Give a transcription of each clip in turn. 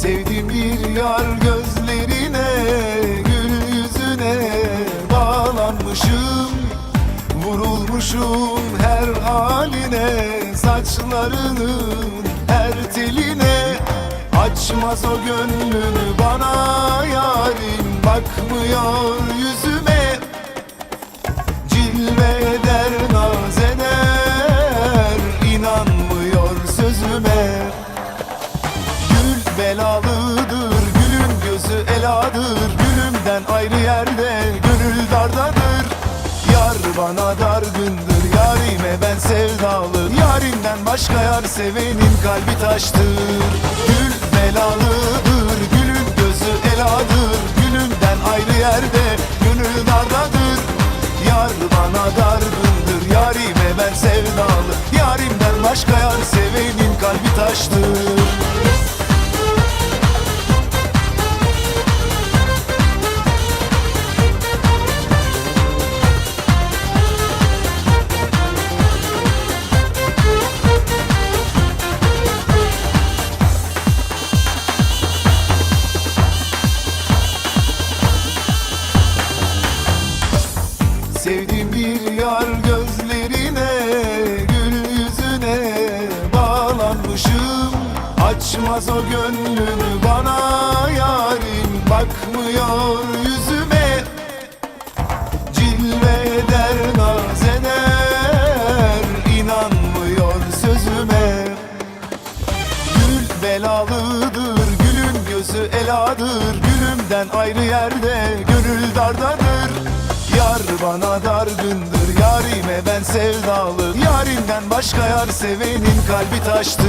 Sevdiğim bir yar gözlerine Gül yüzüne bağlanmışım. Vurulmuşum her haline Saçlarının her teline. Açmaz o gönlünü bana yarim Bakmıyor yüzüme gözü eladır Gülümden ayrı yerde Gönül dardadır. Yar bana dargındır Yarime ben sevdalı. Yarimden başka yar sevenin kalbi taştır. Gül belalıdır Gülün gözü eladır. Gülümden ayrı yerde Gönül dardadır. Yar bana dargındır Yarime ben sevdalı. Yarimden başka yar sevenin kalbi taştır Sevdiğim bir yar gözlerine Gül yüzüne bağlanmışım. Açmaz o gönlünü bana yarim Bakmıyor yüzüme. Cilve eder naz eder İnanmıyor sözüme. Gül belalıdır Gülün gözü eladır. Gülümden ayrı yerde Gönül dardadır Yar bana dargındır Yarime ben sevdalı. Yarimden başka yar sevenin kalbi taştır.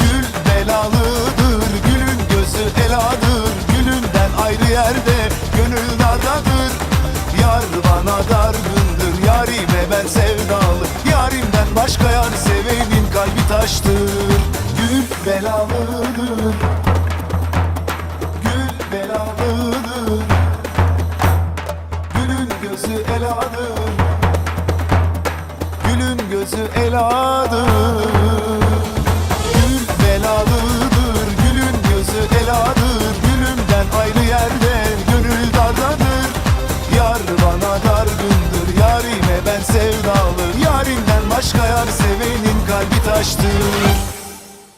Gül belalıdır Gülün gözü eladır Gülümden ayrı yerde Gönül dardadır. Yar bana dargındır Yarime ben sevdalı. Yarimden başka yar sevenin kalbi taştır. Gül belalıdır Gülün gözü eladır Gül belalıdır Gülün gözü eladır Gülümden ayrı yerde Gönül dardadır Yar bana dargındır Yarime ben sevdalı. Yarimden başka yar sevenin kalbi taştır